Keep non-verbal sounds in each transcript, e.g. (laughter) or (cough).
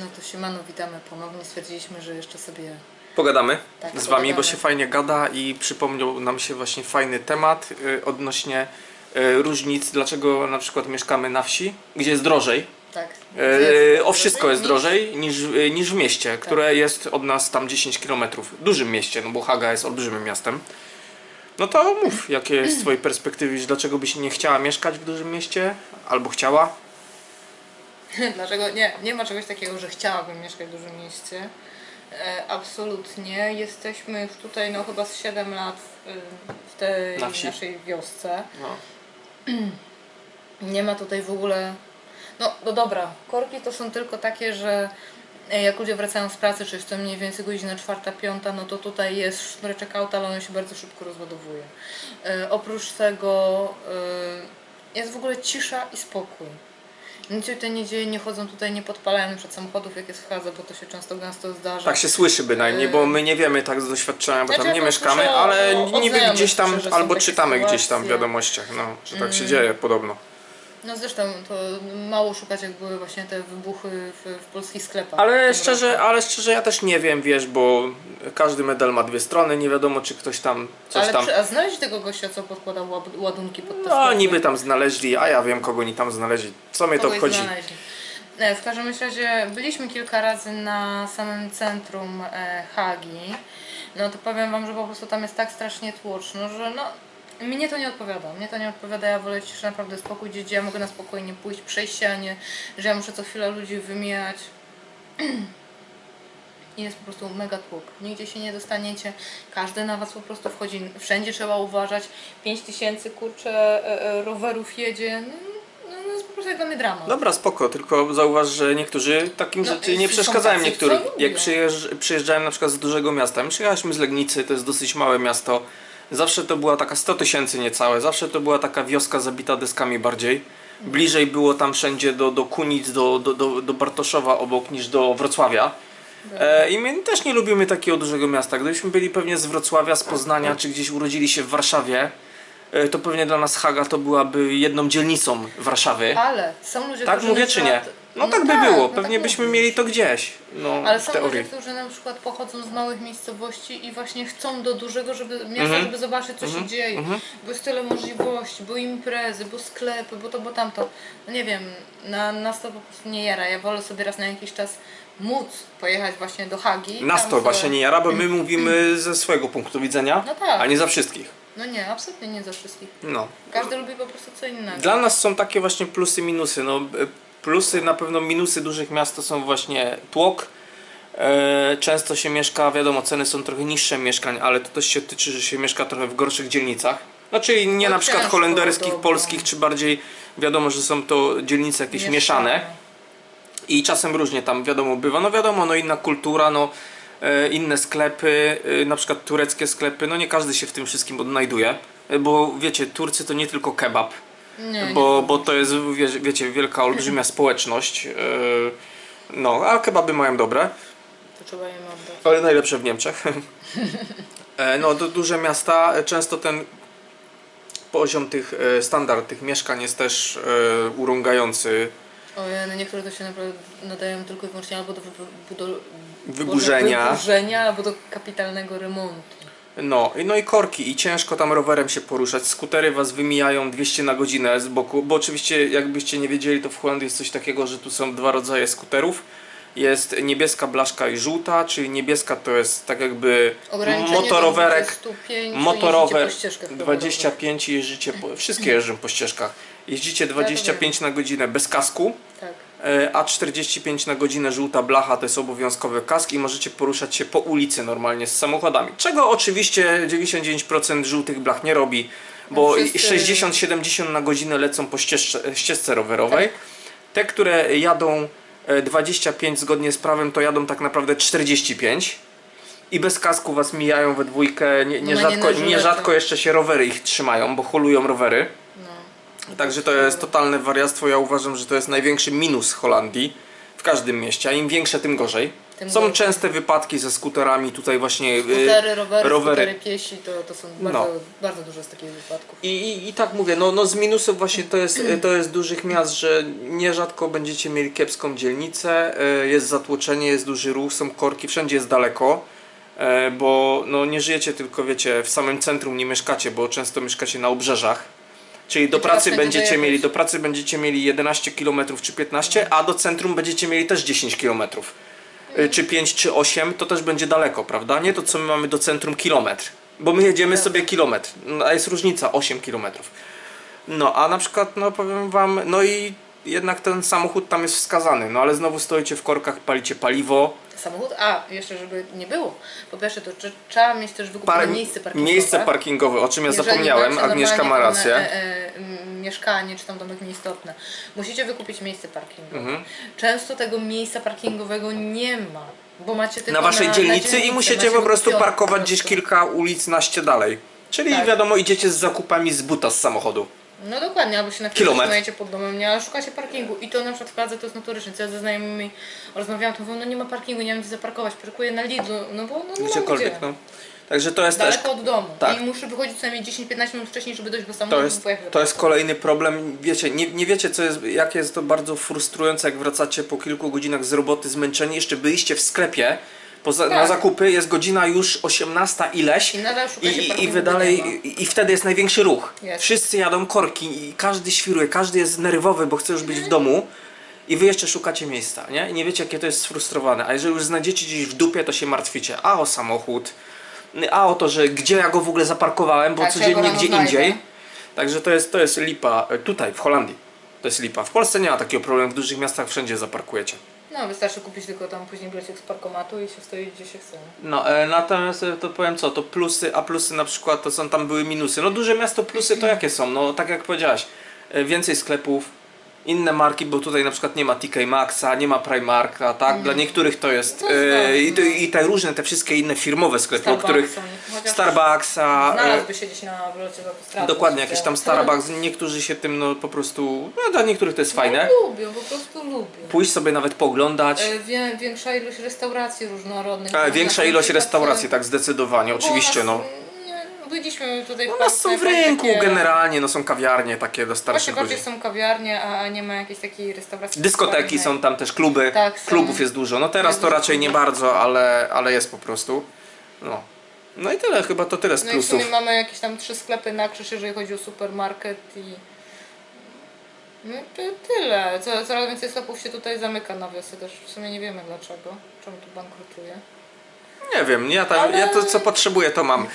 No to siemano, witamy ponownie. Stwierdziliśmy, że jeszcze sobie... Pogadamy Tak, z Wami, pogadamy. bo się fajnie gada i przypomniał nam się właśnie fajny temat y, odnośnie y, różnic, dlaczego na przykład mieszkamy na wsi, gdzie jest drożej. Tak. Y, o wszystko jest drożej niż, y, niż w mieście, które jest od nas tam 10 km. Dużym mieście, no bo Haga jest olbrzymim miastem. No to mów, jakie jest z Twojej perspektywy, dlaczego byś nie chciała mieszkać w dużym mieście, albo chciała? (laughs) Dlaczego? Nie, nie ma czegoś takiego, że chciałabym mieszkać w dużym mieście. E, absolutnie. Jesteśmy już tutaj no chyba z 7 lat w, w tej Na wsi. naszej wiosce. No. (clears throat) Nie ma tutaj w ogóle. No, no dobra, korki to są tylko takie, że e, jak ludzie wracają z pracy, czy jest to mniej więcej godzina czwarta, piąta, no to tutaj jest sznureczek auta, ale on się bardzo szybko rozładowuje. E, oprócz tego e, jest w ogóle cisza i spokój. Nic się tutaj nie dzieje, nie chodzą tutaj, nie podpalają przed samochodów, jak jest w Hadze, bo to się często gęsto zdarza. Tak się słyszy bynajmniej, bo my nie wiemy tak z doświadczenia, bo Znaczy, tam ja nie mieszkamy, ale niby gdzieś tam, albo czytamy gdzieś tam w. Mm. wiadomościach, no, że tak się dzieje podobno. No zresztą to mało szukać, jak były właśnie te wybuchy w, w polskich sklepach. Ale szczerze, roku. ale szczerze ja też nie wiem, wiesz, bo każdy medal ma dwie strony, nie wiadomo czy ktoś tam coś Ale tam... przy, a znaleźć tego gościa, co podkładał ładunki pod te No sklepy? niby tam znaleźli, a ja wiem kogo oni tam znaleźli. Co mnie to obchodzi? znaleźli. Nie, w każdym razie byliśmy kilka razy na samym centrum e, Hagi. No to powiem wam, że po prostu tam jest tak strasznie tłoczno, że no mnie to nie odpowiada. Mnie to nie odpowiada, ja wolę ciszę, naprawdę spokój, gdzie ja mogę na spokojnie pójść, przejść się, a nie, że ja muszę co chwilę ludzi wymijać. (clears throat) I jest po prostu mega tłuk. Nigdzie się nie dostaniecie. Każdy na was po prostu wchodzi. Wszędzie trzeba uważać. 5 tysięcy kurczę e, rowerów jedzie. No, no, no jest po prostu jak dla mnie dramat. Dobra, spoko, tylko zauważ, że niektórzy takim No, rzeczy nie przeszkadzają tacy, lubią. Jak przyjeżdż, przyjeżdżałem na przykład z dużego miasta, my przyjechaliśmy z Legnicy, to jest dosyć małe miasto. Zawsze to była taka 100 tysięcy niecałe, zawsze to była taka wioska zabita deskami bardziej. Bliżej było tam wszędzie do, do Kunic, do, do, do, do Bartoszowa obok niż do Wrocławia. E, I my też nie lubimy takiego dużego miasta. Gdybyśmy byli pewnie z Wrocławia, z Poznania, czy gdzieś urodzili się w Warszawie, e, to pewnie dla nas Haga to byłaby jedną dzielnicą Warszawy. Ale są ludzie, Tak którzy mówię na czy nie? przykład- No, tak by tak, było, no pewnie tak byśmy mieli to gdzieś, no Ale w są teorii. ludzie, którzy na przykład pochodzą z małych miejscowości i właśnie chcą do dużego żeby, miasta, Mhm. żeby zobaczyć co się dzieje. Bo jest tyle możliwości, bo imprezy, bo sklepy, bo to, bo tamto. No nie wiem, na, nas to po prostu nie jara. Ja wolę sobie raz na jakiś czas móc pojechać właśnie do Hagi. Nas to sobie- właśnie nie jara, bo my (clears throat) mówimy ze swojego punktu widzenia, No tak. a nie za wszystkich. No nie, absolutnie nie za wszystkich. No. Każdy lubi po prostu co innego. Dla nas są takie właśnie plusy, minusy. No, plusy, na pewno minusy dużych miast to są właśnie tłok. E, często się mieszka, wiadomo, ceny są trochę niższe mieszkań, ale to też się tyczy, że się mieszka trochę w gorszych dzielnicach. Znaczy nie No na przykład holenderskich, dobra. polskich, czy bardziej wiadomo, że są to dzielnice jakieś mieszane. I czasem różnie tam wiadomo bywa. No wiadomo, no inna kultura, no e, inne sklepy, e, na przykład tureckie sklepy, no nie każdy się w tym wszystkim odnajduje. Bo wiecie, Turcy to nie tylko kebab, Nie, bo, bo to jest, wie, wiecie, wielka, olbrzymia (laughs) społeczność. e, No, a kebaby mają dobre, To trzeba im oddać. ale najlepsze w Niemczech. (laughs) E, No, du- duże miasta, e, często ten poziom tych, standard tych mieszkań jest też urągający. Ojej, no niektóre to się naprawdę nadają tylko i wyłącznie albo do wybu- do Wyburzenia. Wyburzenia, albo do kapitalnego remontu. No, i- no i korki, i ciężko tam rowerem się poruszać. Skutery was wymijają 200 na godzinę z boku, bo oczywiście, jakbyście nie wiedzieli, to w Holandii jest coś takiego, że tu są dwa rodzaje skuterów. Jest niebieska blaszka i żółta, czyli niebieska to jest tak jakby motorowerek, do 25, motorower jeździcie po ścieżkach rowerowych. 25 i jeździcie, po, wszystkie jeżdżą po ścieżkach. Jeździcie 25 na godzinę bez kasku, Tak. E, a 45 na godzinę żółta blacha to jest obowiązkowy kask i możecie poruszać się po ulicy normalnie z samochodami. Czego oczywiście 99% żółtych blach nie robi, bo Wszyscy- 60-70 na godzinę lecą po ścieżce, ścieżce rowerowej. Te, które jadą e, 25 zgodnie z prawem, to jadą tak naprawdę 45. I bez kasku was mijają we dwójkę, nie, No, nie nierzadko, na żulecie. nierzadko jeszcze się rowery ich trzymają, bo holują rowery. Także to jest totalne wariactwo. Ja uważam, że to jest największy minus Holandii w każdym mieście, a im większe, tym gorzej. tym Są golfem. częste wypadki ze skuterami, tutaj właśnie. y, Skutery, rowery, rowery. skutery piesi, to, to są bardzo, No. bardzo dużo z takich wypadków. I, i, I tak mówię, no, no z minusów właśnie to jest, to jest dużych miast, że nierzadko będziecie mieli kiepską dzielnicę, e, jest zatłoczenie, jest duży ruch, są korki, wszędzie jest daleko, bo no, nie żyjecie tylko, wiecie, w samym centrum nie mieszkacie, bo często mieszkacie na obrzeżach. Czyli do pracy będziecie mieli, do pracy będziecie mieli 11 km czy 15, a do centrum będziecie mieli też 10 km. Y, Czy 5 czy 8, to też będzie daleko, prawda? Nie to co my mamy do centrum kilometr. Bo my jedziemy sobie kilometr, no, a jest różnica 8 kilometrów. No, a na przykład, no powiem wam, no i jednak ten samochód tam jest wskazany, no ale znowu stoicie w korkach, palicie paliwo, Samochód, a jeszcze żeby nie było. Po pierwsze to czy, trzeba mieć też wykupione par- miejsce parkingowe. miejsce parkingowe, o czym ja Jeżeli zapomniałem, Agnieszka ma rację. E, e, mieszkanie czy tam domek nieistotne. Musicie wykupić miejsce parkingowe. Mhm. Często tego miejsca parkingowego nie ma. Bo macie tylko na waszej na, dzielnicy na dzielnicy, i musicie po prostu parkować po gdzieś prostu. kilka ulic naście dalej. Czyli Tak. wiadomo, idziecie z zakupami z buta z samochodu. No dokładnie, albo się na chwilę Kilometr. pod domem, nie, ale szukacie parkingu i to na przykład w Pradze to jest notorycznie. Co ja ze znajomymi rozmawiałam, to mówią, no nie ma parkingu, nie mam gdzie zaparkować, parkuję na Lidlu, no bo no nie mam Gdziekolwiek, gdzie. no. Także to jest też Daleko od domu. Tak. I muszę wychodzić co najmniej 10-15 minut wcześniej, żeby dojść do To samochodu jest, i pojechać. to jest kolejny problem. Wiecie, nie, nie wiecie, co jest, jakie jest to bardzo frustrujące, jak wracacie po kilku godzinach z roboty zmęczeni, jeszcze byliście w sklepie. Poza, Na Tak. zakupy jest godzina już 18 ileś I nadal i, i, wy dalej, i, i wtedy jest największy ruch. Jest. Wszyscy jadą korki i każdy świruje, każdy jest nerwowy, bo chce już być w domu. I wy jeszcze szukacie miejsca, nie? I nie wiecie, jakie to jest sfrustrowane. A jeżeli już znajdziecie gdzieś w dupie, to się martwicie. A o samochód, a o to, że gdzie ja go w ogóle zaparkowałem, bo Tak, codziennie gdzie znajdę. indziej. Także to jest, to jest lipa e, tutaj, w Holandii. To jest lipa. W Polsce nie ma takiego problemu, w dużych miastach wszędzie zaparkujecie. No wystarczy kupić tylko tam później bilecik z parkomatu i się stoi gdzie się chce. No, e, natomiast e, to powiem co, to plusy, a plusy na przykład to są tam były minusy. No duże miasto plusy to jakie są? No tak jak powiedziałaś, e, więcej sklepów, inne marki, bo tutaj na przykład nie ma TK Maxa, nie ma Primarka, tak? Dla niektórych to jest No, e, i, te, i te różne, te wszystkie inne firmowe sklepy, o których Starbucksa, e, Znalazłby się gdzieś na autostrady. dokładnie Wiecie. jakiś tam Starbucks, niektórzy się tym no po prostu, no dla niektórych to jest fajne. No, lubią, po prostu lubią. Pójść sobie nawet poglądać. E, Wie, większa ilość restauracji różnorodnych. E, większa ilość restauracji, tak zdecydowanie, oczywiście no. Byliśmy tutaj U nas są w rynku takie- generalnie, no są kawiarnie takie do Właśnie starszych bardziej ludzi. są kawiarnie, a nie ma jakiejś takiej restauracji. Dyskoteki są tam też, kluby, Tak, są. klubów jest dużo. No teraz to raczej nie klubów. bardzo, ale, ale jest po prostu. No. No i tyle, chyba to tyle z No i w plusów. sumie mamy jakieś tam trzy sklepy na krzyż, jeżeli chodzi o supermarket i... No i to tyle. Co- Coraz więcej sklepów się tutaj zamyka na wiosce też. W sumie nie wiemy dlaczego. Czemu tu bankrutuje. Nie wiem, ja, tam, Ale- ja to co potrzebuję to mam.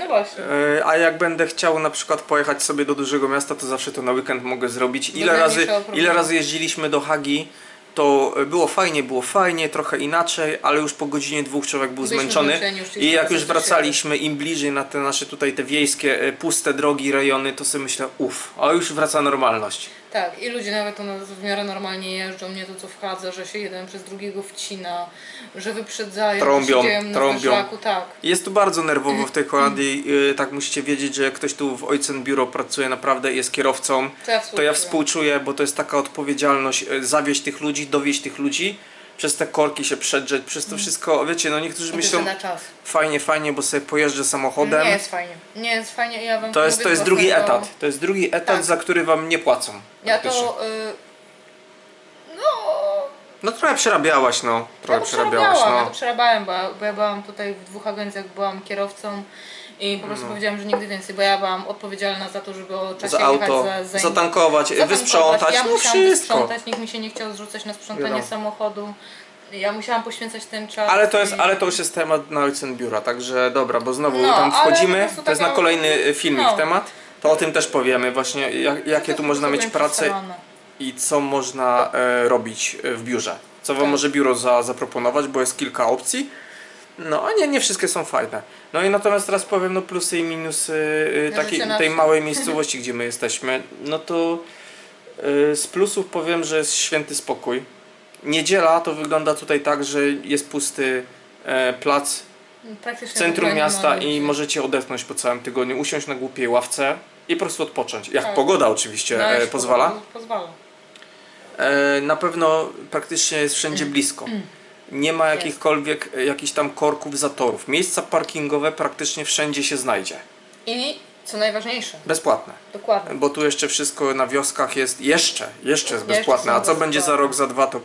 No właśnie. E, A jak będę chciał na przykład pojechać sobie do dużego miasta, to zawsze to na weekend mogę zrobić. Ile razy, najmniejszego problemu. ile razy jeździliśmy do Hagi, to było fajnie, było fajnie, trochę inaczej, ale już po godzinie dwóch człowiek był Byliśmy zmęczony. zmęczeni, już I chcieliśmy jak już wracać do siebie. wracaliśmy im bliżej na te nasze tutaj te wiejskie, e, puste drogi, rejony, to sobie myślę, uff, a już wraca normalność. Tak, i ludzie nawet u nas w miarę normalnie jeżdżą, nie to co wchadza, że się jeden przez drugiego wcina, że wyprzedzają, Trąbią, że na trąbią. tak. Jest tu bardzo nerwowo w tej Holandii, yy, tak musicie wiedzieć, że jak ktoś tu w Ojcen Biuro pracuje naprawdę jest kierowcą, To ja to ja współczuję. bo to jest taka odpowiedzialność yy, zawieźć tych ludzi, dowieść tych ludzi, przez te korki się przedrzeć, przez to wszystko, wiecie, no niektórzy myślą da czas. fajnie, fajnie, bo sobie pojeżdżę samochodem. Nie jest fajnie. Nie jest fajnie, ja wam To jest, to jest drugi własnego- etat, to jest drugi etat, Tak. za który wam nie płacą. Ja praktycznie. to... Y... No... No trochę przerabiałaś, no, trochę ja to przerabiałaś, przerabiałam, ja no. to przerabiałem, bo, ja- bo ja byłam tutaj w dwóch agencjach, byłam kierowcą i po No. prostu powiedziałam, że nigdy więcej, bo ja byłam odpowiedzialna za to, żeby o czasie Za auto, jechać za, za zatankować, zatankować. wysprzątać, ja no musiałam wszystko. wysprzątać, nikt mi się nie chciał zrzucać na sprzątanie Wiadomo. samochodu. Ja musiałam poświęcać ten czas. Ale to, jest, i- ale to już jest temat na Ojcen Biura, także dobra, bo znowu No, tam wchodzimy, to jest na taka- kolejny y, filmik no. temat, to o tym też powiemy właśnie, jak, jakie tu można mieć pracę i co można e, robić e, w biurze. Co Wam Tak. może biuro za, zaproponować, bo jest kilka opcji. No, a nie, nie wszystkie są fajne. No i natomiast teraz powiem no plusy i minusy y, Ja takiej, tej małej (laughs) miejscowości, gdzie my jesteśmy. No to y, z plusów powiem, że jest święty spokój. Niedziela to wygląda tutaj tak, że jest pusty e, plac w centrum miasta i możecie odetchnąć po całym tygodniu, usiąść na głupiej ławce i po prostu odpocząć. Jak Tak. pogoda oczywiście No, e, pozwala. po- Pozwala. E, na pewno praktycznie jest wszędzie (clears throat) blisko. Nie ma jakichkolwiek e, jakichś tam korków, zatorów. Miejsca parkingowe praktycznie wszędzie się znajdzie. I co najważniejsze, Bezpłatne. dokładnie. Bo tu jeszcze wszystko na wioskach jest jeszcze, jeszcze jest bezpłatne. A co będzie za rok, za dwa, to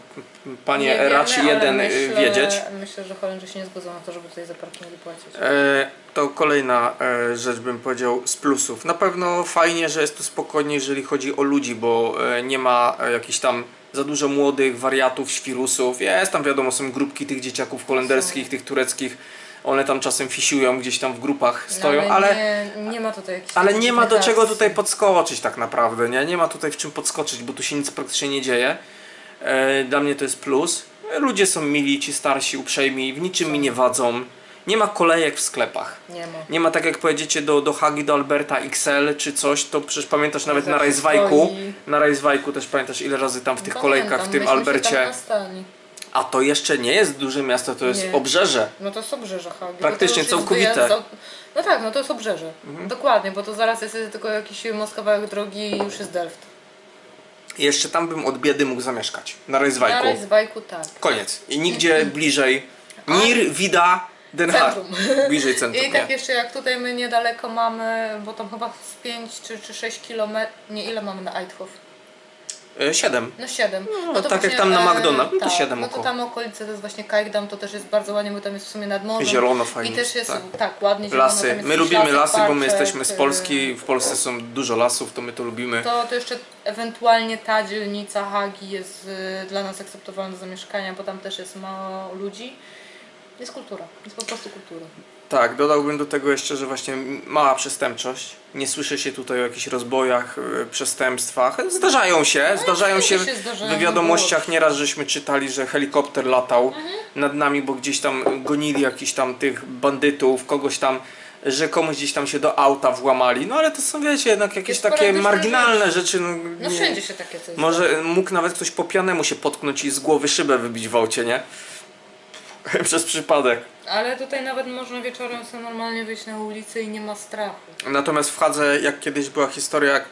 panie Nie raczy jeden y, myślę, wiedzieć. Myślę, że Holendrzy się nie zgodzą na to, żeby tutaj za parkingi płacić. E, to kolejna e, rzecz bym powiedział z plusów. Na pewno fajnie, że jest tu spokojnie, jeżeli chodzi o ludzi, bo e, nie ma e, jakichś tam za dużo młodych wariatów, świrusów. Jest tam wiadomo, są grupki tych dzieciaków holenderskich, tych tureckich. One tam czasem fisiują, gdzieś tam w grupach stoją, no, ale, Nie, nie ma tutaj jakichś ale nie ma do czego tutaj podskoczyć tak naprawdę, nie? Nie ma tutaj w czym podskoczyć, bo tu się nic praktycznie nie dzieje. E, dla mnie to jest plus. Ludzie są mili, ci starsi, uprzejmi, w niczym mi nie wadzą. Nie ma kolejek w sklepach. Nie ma. Nie ma tak jak pojedziecie do, do Hagi, do Alberta XL czy coś, to przecież pamiętasz nawet na Zawsze Rajzwajku. stoi. Na Rajzwajku też pamiętasz ile razy tam w tych Pamiętam, kolejkach w tym myśmy się Albercie. Tam nastali. A to jeszcze nie jest duże miasto, to jest Nie. obrzeże. No to jest obrzeże Hagi. Praktycznie bo to już jest całkowite. Mhm. wyjazd No tak, no to jest obrzeże. Dokładnie, bo to zaraz jest tylko jakiś most kawałek drogi i już jest Delft. Jeszcze tam bym od biedy mógł zamieszkać. Na Na. Rajzwajku tak. Koniec. I nigdzie bliżej. Nir, Wida, Den Haag. Centrum. (laughs) Bliżej centrum, I tak nie. jeszcze jak tutaj my niedaleko mamy, bo tam chyba z 5 czy, czy 6 kilometrów, nie ile mamy na Eidhof? E, Siedem. No 7. No, tak jak tam na McDonald's, no to siedem No to tam okolice to jest właśnie Kajkdam, to też jest bardzo ładnie, bo tam jest w sumie nad morzem. Zielono fajnie, I też jest tak. tak, ładnie zielono. Lasy. My lubimy lasy, bo my jesteśmy z y, Polski. W Polsce są dużo lasów, to my to lubimy. To, to jeszcze ewentualnie ta dzielnica Hagi jest dla nas akceptowalna do zamieszkania, bo tam też jest mało ludzi. Jest kultura, jest po prostu kultura. Tak, dodałbym do tego jeszcze, że właśnie mała przestępczość. Nie słyszy się tutaj o jakichś rozbojach, y, przestępstwach. Zdarzają się, zdarzają się, oczywiście się zdarzają, w no wiadomościach. Nieraz żeśmy czytali, że helikopter latał nad nami, bo gdzieś tam gonili jakichś tam tych bandytów, kogoś tam, że komuś gdzieś tam się do auta włamali. No ale to są, wiecie, jednak jakieś Jest takie marginalne rzeczy. No, No nie- wszędzie się takie coś Może mógł nawet ktoś po pijanemu się potknąć i z głowy szybę wybić w aucie, nie? (laughs) Przez przypadek. Ale tutaj nawet można wieczorem sobie normalnie wyjść na ulicę i nie ma strachu. Natomiast w Hadze, jak kiedyś była historia, jak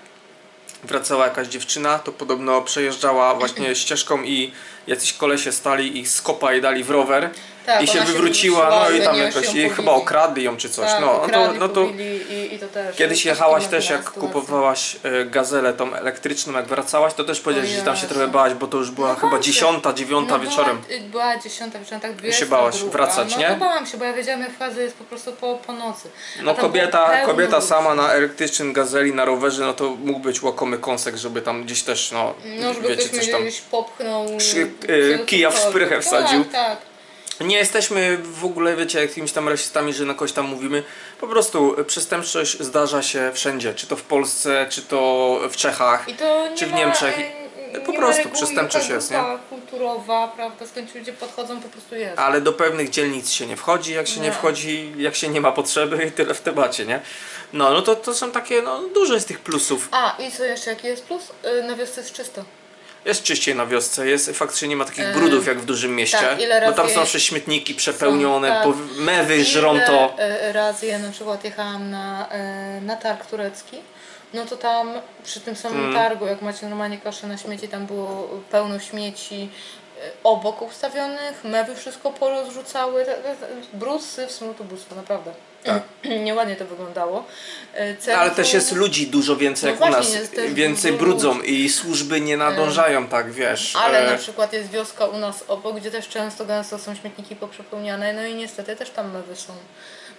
wracała jakaś dziewczyna, to podobno przejeżdżała właśnie (clears throat) ścieżką i jacyś kolesie stali i skopa jej dali w rower Tak, i się wywróciła, no i tam jakoś i chyba okradli ją czy coś. Tak, no, no to, no to i, i to też. kiedyś jechałaś też jak kupowałaś e, gazelę tą elektryczną, jak wracałaś, to też powiedziałeś, że tam się trochę bałaś, bo to już była No chyba się. dziesiąta, dziewiąta no, wieczorem. Była, była dziesiąta wieczorem, tak dwie się bałaś druga. wracać, no, nie? No bałam się, bo ja wiedziałam jak w fazie jest po prostu po, po nocy. A No kobieta, kobieta sama na elektrycznym gazeli, na rowerze, no to mógł być łakomy kąsek, żeby tam gdzieś też, no, No, żeby wiecie, ktoś coś tam... gdzieś popchnął. Y, kija w szprychę wsadził. Tak, tak. Nie jesteśmy w ogóle, wiecie, jakimiś tam rasistami, że na kogoś tam mówimy. Po prostu przestępczość zdarza się wszędzie, czy to w Polsce, czy to w Czechach. To Czy w ma, Niemczech. e, Po nie prostu ma reguły, przestępczość jaka jest, nie? grupa kulturowa, prawda, skąd ci ludzie podchodzą, po prostu jest. Ale do pewnych dzielnic się nie wchodzi, jak się nie Nie. wchodzi, jak się nie ma potrzeby i tyle w temacie, nie? No, no to, to są takie, no dużo jest tych plusów. A, i co jeszcze, jaki jest plus? Y, Na wiosce jest czysto. Jest czyściej na wiosce, jest faktycznie nie ma takich brudów jak w dużym mieście. tak, ile bo tam razy- są zawsze śmietniki przepełnione, tak. po, mewy żrą to. Ile e, razy ja na przykład jechałam na, e, na targ turecki, no to tam przy tym samym Mm. targu, jak macie normalnie kosze na śmieci, tam było pełno śmieci obok ustawionych, mewy wszystko porozrzucały, brud, syf, smród, ubóstwo, naprawdę. Tak. (clears throat) Nieładnie to wyglądało. E, centrum- ale też jest ludzi dużo więcej No jak u nas. Więcej brudzą i służby nie nadążają tak, wiesz. Ale e, na przykład jest wioska u nas obok, gdzie też często gęsto są śmietniki poprzepełniane, no i niestety też tam mewy są.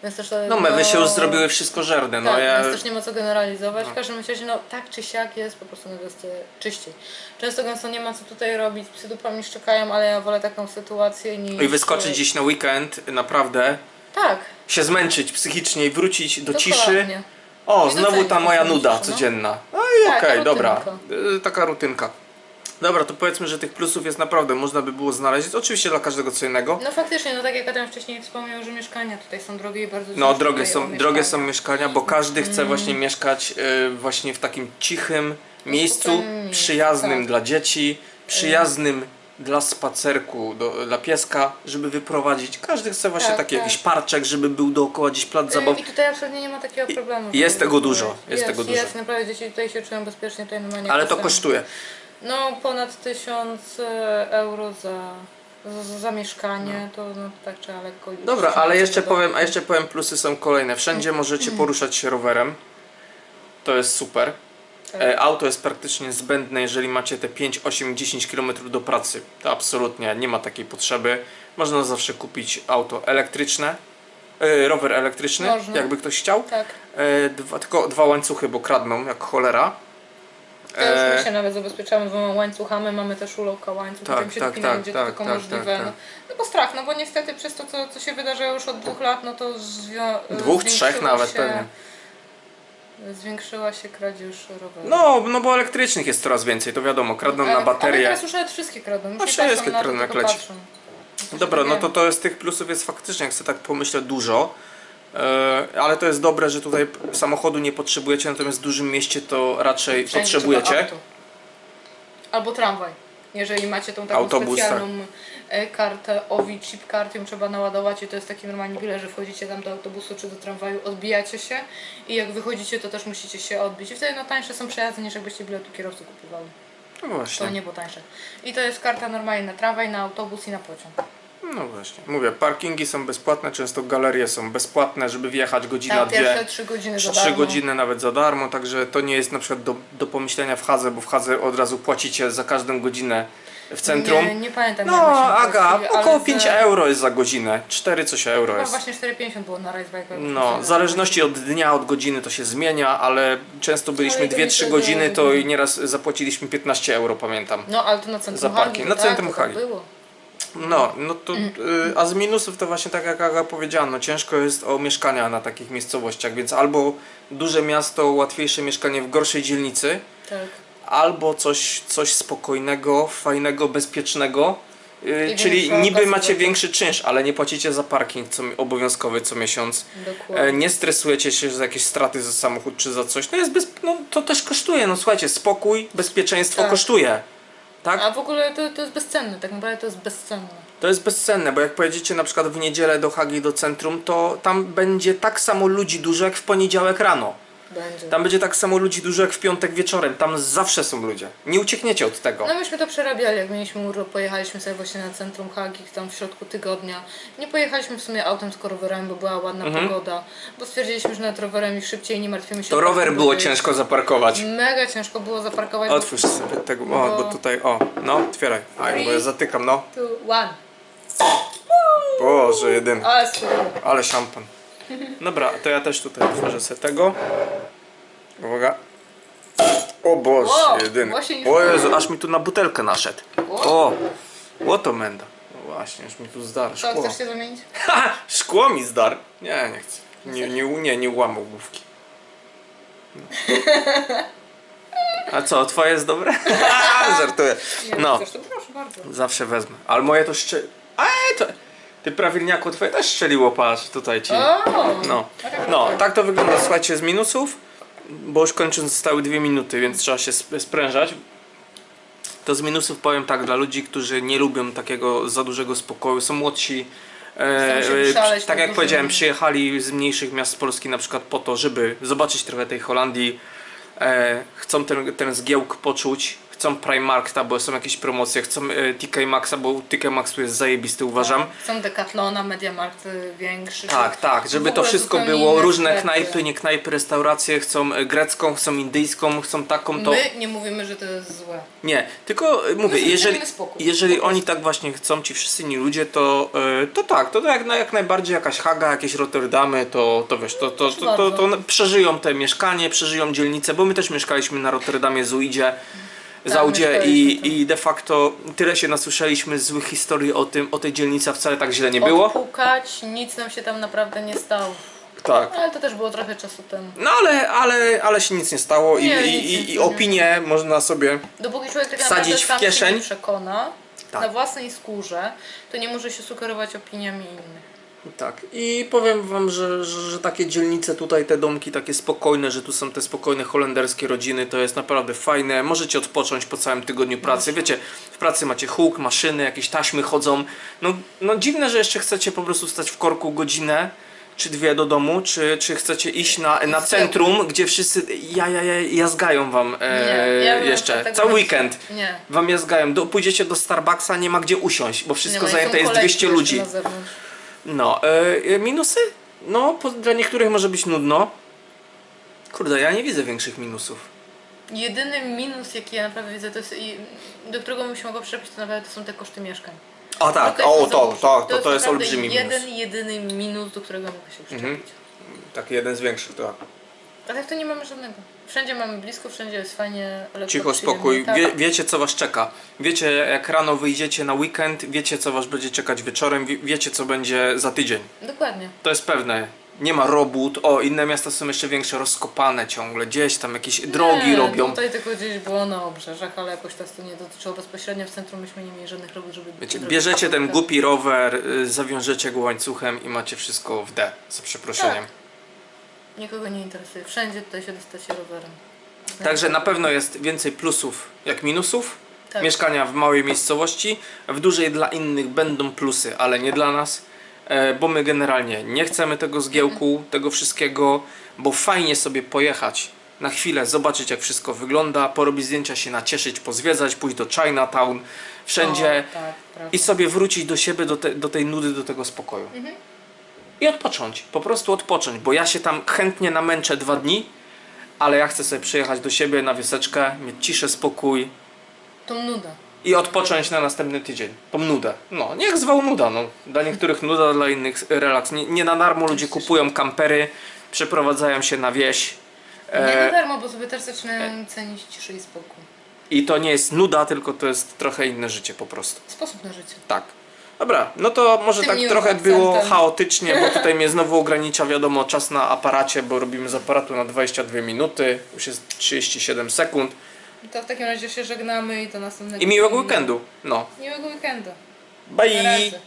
Więc też, No mewy się już zrobiły wszystko żerne. No tak, ja, więc też nie ma co generalizować. W każdym razie, no tak czy siak jest po prostu na wiosce czyściej. Często gęsto nie ma co tutaj robić, psy dupami szczekają, ale ja wolę taką sytuację niż... I wyskoczyć gdzieś na weekend, naprawdę, Tak, się zmęczyć psychicznie i wrócić do ciszy. dokładnie. O, I znowu ta moja nuda no. codzienna. No i Tak, okej, rutynka. dobra. Y, Taka rutynka. Dobra, to powiedzmy, że tych plusów jest naprawdę, można by było znaleźć. Oczywiście dla każdego co innego. No faktycznie, no tak jak Adam wcześniej wspomniał, że mieszkania tutaj są drogie i bardzo No, drogie są, drogie są mieszkania. mieszkania, bo każdy chce Mm. właśnie mieszkać y, właśnie w takim cichym miejscu, miejscu, przyjaznym tak. dla dzieci, przyjaznym dla spacerku, do, dla pieska, żeby wyprowadzić. Każdy chce właśnie Tak, taki tak. jakiś parczek, żeby był dookoła gdzieś plac zabaw. I tutaj absolutnie nie ma takiego problemu. Jest tego dużo, jest tego dużo. Jest, naprawdę dzieci tutaj się czują bezpiecznie, tutaj normalnie Ale to kosztuje. No ponad 1000 euro za za, za mieszkanie, to no, tak trzeba lekko liczyć. Dobra, ale jeszcze powiem, a jeszcze powiem plusy są kolejne. Wszędzie możecie poruszać się rowerem. To jest super. Tak. E, Auto jest praktycznie zbędne, jeżeli macie te 5, 8, 10 km do pracy. To absolutnie nie ma takiej potrzeby. Można zawsze kupić auto elektryczne, e, rower elektryczny, Można. jakby ktoś chciał. Tak. E, dwa, tylko dwa łańcuchy, bo kradną jak cholera. To już E, my się nawet zabezpieczamy dwoma łańcuchami, mamy też ulowka łańcuch, Tak, się tak, dopinamy, tak, gdzie tak, tylko tak, możliwe. tak, tak. No, no bo strach, no bo niestety przez to, co, co się wydarzyło już od dwóch lat, no to zwio- Dwóch, trzech nawet się, pewnie. Zwiększyła się kradzież rowerów. No, no bo elektrycznych jest coraz więcej, to wiadomo, kradną na Ale- baterie. teraz już nawet wszystkie kradną. Już No nie wszystkie na to, kradną, jak tylko leci. patrzą. Dobra, no to to jest tych plusów jest faktycznie, jak sobie tak pomyślę, dużo. E, ale to jest dobre, że tutaj samochodu nie potrzebujecie, natomiast w dużym mieście to raczej Wszędzie potrzebujecie. Albo tramwaj. Jeżeli macie tą taką Autobus, tak. specjalną e, kartę OVI, chip card, ją trzeba naładować i to jest taki normalnie bilet, że wchodzicie tam do autobusu czy do tramwaju, odbijacie się i jak wychodzicie, to też musicie się odbić. I wtedy no tańsze są przejazdy niż jakbyście biletu kierowcy kupowali. No To właśnie. nie było tańsze. I to jest karta normalnie na tramwaj, na autobus i na pociąg. No właśnie. Mówię, parkingi są bezpłatne, często galerie są bezpłatne, żeby wjechać godzina, pierwsze dwie. trzy godziny za Trzy darmo. godziny nawet za darmo, także to nie jest na przykład do, do pomyślenia w Hadze, bo w Hadze od razu płacicie za każdą godzinę w centrum. Nie, nie pamiętam. No, jak myśmy Aga, płacili, ale około za- 5 euro jest za godzinę. 4 coś euro Chyba jest. właśnie 4,50 było na Racebike'u. No, w zależności od dnia, od godziny to się zmienia, ale często byliśmy Ale 2-3 to- godziny, to i nieraz zapłaciliśmy 15 euro, pamiętam. No, ale to na centrum Za parking. Na tak, centrum to tak Hagi. było. No, no to, y, a z minusów to właśnie tak jak Aga powiedziała, no ciężko jest o mieszkania na takich miejscowościach, więc albo duże miasto, łatwiejsze mieszkanie w gorszej dzielnicy, Tak. albo coś, coś spokojnego, fajnego, bezpiecznego. y, Czyli niby macie większy czynsz, ale nie płacicie za parking co, obowiązkowy co miesiąc. Dokładnie. E, Nie stresujecie się za jakieś straty za samochód czy za coś. No jest bez, no, to też kosztuje. No słuchajcie, spokój, bezpieczeństwo Tak. kosztuje. Tak? A w ogóle to, to jest bezcenne, tak naprawdę to jest bezcenne. To jest bezcenne, bo jak pojedziecie na przykład w niedzielę do Hagi, do centrum, to tam będzie tak samo ludzi dużo jak w poniedziałek rano. Będzie. Tam będzie tak samo ludzi dużo jak w piątek wieczorem. Tam zawsze są ludzie. Nie uciekniecie od tego. No myśmy to przerabiali, jak mieliśmy urlop, pojechaliśmy sobie właśnie na centrum Hagi, tam w środku tygodnia. Nie pojechaliśmy w sumie autem tylko rowerami, bo była ładna pogoda, bo stwierdziliśmy, że nad rowerem już szybciej nie martwimy się. Mhm. To o rower było bo ciężko zaparkować. Mega ciężko było zaparkować. bo- Otwórz sobie tego, o, No. bo tutaj, o, no, otwieraj. Aj, bo ja zatykam, no. Two, one. Boże, jeden. Ale. Ale szampan. Dobra, to ja też tutaj otworzę sobie tego. Uwaga. O Boże, Wow, jedyny. O Jezu, aż mi tu na butelkę naszedł. O, łoto menda. No właśnie, już mi tu zdarł Co, szkło. chcesz się zamienić? Ha, szkło mi zdarł. Nie, nie chcę. Nie, nie, nie, nie łamał główki. No. A co, twoje jest dobre? (laughs) Żartuję. No. Zawsze wezmę. Ale moje to szczeli... Ej, to... Ty prawilniaku, twoje też szczeliło, patrz, tutaj ci. No. no, tak to wygląda, słuchajcie, z minusów, bo już kończąc zostały dwie minuty, więc trzeba się sp- sprężać. To z minusów powiem tak, dla ludzi, którzy nie lubią takiego za dużego spokoju, są młodsi, e, e, tak jak dużym- powiedziałem, przyjechali z mniejszych miast z Polski na przykład po to, żeby zobaczyć trochę tej Holandii, e, chcą ten, ten zgiełk poczuć, chcą Primarkta, bo są jakieś promocje, chcą e, TK Maxa, bo TK Max tu jest zajebisty uważam. Chcą Decathlona, Mediamarkt y, większy. Tak, tak, żeby to wszystko było, różne sklepy. knajpy, nie knajpy, restauracje, chcą e, grecką, chcą indyjską, chcą taką, to... My nie mówimy, że to jest złe. Nie, tylko e, mówię, chcemy jeżeli, jeżeli oni tak właśnie chcą, ci wszyscy inni ludzie, to, to tak, to jak, jak najbardziej jakaś Haga, jakieś Rotterdamy, to, to wiesz, to, to, to, to, przeżyją te mieszkanie, przeżyją dzielnicę, bo my też mieszkaliśmy na Rotterdamie, Zuidzie, Tak, Zaudzie mieszkaliśmy i, i de facto tyle się nasłyszeliśmy złych historii o tym, o tej dzielnicy, a wcale tak źle nie było. Odpukać, nic nam się tam naprawdę nie stało. Tak. Ale to też było trochę czasu temu. No ale, ale, ale się nic nie stało i, Nie, i, i, i opinie można sobie Dopóki człowiek tak Wsadzić naprawdę w sam kieszeń. się nie przekona Tak. na własnej skórze, to nie może się sugerować opiniami innych. Tak, i powiem wam, że, że, że takie dzielnice tutaj, te domki takie spokojne, że tu są te spokojne holenderskie rodziny, to jest naprawdę fajne. Możecie odpocząć po całym tygodniu pracy. Wiecie, w pracy macie huk, maszyny, jakieś taśmy chodzą. No, no dziwne, że jeszcze chcecie po prostu stać w korku godzinę, czy dwie do domu, czy, czy chcecie iść na, na centrum, gdzie wszyscy ja, ja, ja, jazgają wam e, Nie, ja bym jeszcze, tego cały nie weekend. Nie. Wam jazgają, do, pójdziecie do Starbucksa, nie ma gdzie usiąść, bo wszystko nie zajęte jest kolejki 200 jeszcze ludzi. No, e, minusy? No, po, dla niektórych może być nudno. Kurde, ja nie widzę większych minusów. Jedyny minus, jaki ja naprawdę widzę, to jest i do którego bym się mogła przepić, to naprawdę to są te koszty mieszkań. A tak, o poza to, Burzą. to, to, to jest olbrzymi jeden, minus. jedyny minus, do którego mogę się przyczepić. Mhm. Taki jeden z większych, tak. A tak to nie mamy żadnego. Wszędzie mamy blisko, wszędzie jest fajnie, lekko Cicho, spokój. Tak. Wie, wiecie, co was czeka. Wiecie, jak rano wyjdziecie na weekend, wiecie, co was będzie czekać wieczorem, wie- wiecie, co będzie za tydzień. Dokładnie. To jest pewne. Nie ma robót. O, inne miasta są jeszcze większe, rozkopane ciągle. Gdzieś tam jakieś drogi nie, robią. Tutaj tylko gdzieś było na obrzeżach, ale jakoś nas to nie dotyczyło bezpośrednio w centrum. Myśmy nie mieli żadnych robót, żeby... Wiecie, bierzecie ten głupi rower, y, zawiążecie go łańcuchem i macie wszystko w D, za przeproszeniem. Tak. Nikogo nie interesuje. Wszędzie tutaj się dostacie rowerem. Także na pewno jest więcej plusów jak minusów. Tak. Mieszkania w małej miejscowości, w dużej dla innych będą plusy, ale nie dla nas, e, bo my generalnie nie chcemy tego zgiełku, tego wszystkiego, bo fajnie sobie pojechać na chwilę, zobaczyć jak wszystko wygląda, porobić zdjęcia, się nacieszyć, pozwiedzać, pójść do Chinatown, wszędzie O, tak, i sobie wrócić do siebie, do, te, do tej nudy, do tego spokoju. I odpocząć, po prostu odpocząć, bo ja się tam chętnie namęczę dwa dni, ale ja chcę sobie przyjechać do siebie na wioseczkę, mieć ciszę, spokój Tą nudę. i odpocząć na następny tydzień. Tą nudę. No, niech zwał nuda, no. Dla niektórych nuda, dla innych relaks. Nie, nie na darmo ludzie kupują kampery, przeprowadzają się na wieś. Nie na E, darmo, bo sobie też zaczynam cenić ciszę i spokój. I to nie jest nuda, tylko to jest trochę inne życie po prostu. Sposób na życie. Tak. Dobra, no to może Tym tak miłym trochę akcentem. było chaotycznie, bo tutaj mnie znowu ogranicza, wiadomo, czas na aparacie, bo robimy z aparatu na 22 minuty, już jest 37 sekund. To w takim razie się żegnamy i do następnego I miłego tygodnia. weekendu. No. Miłego weekendu. Bye! Na razie.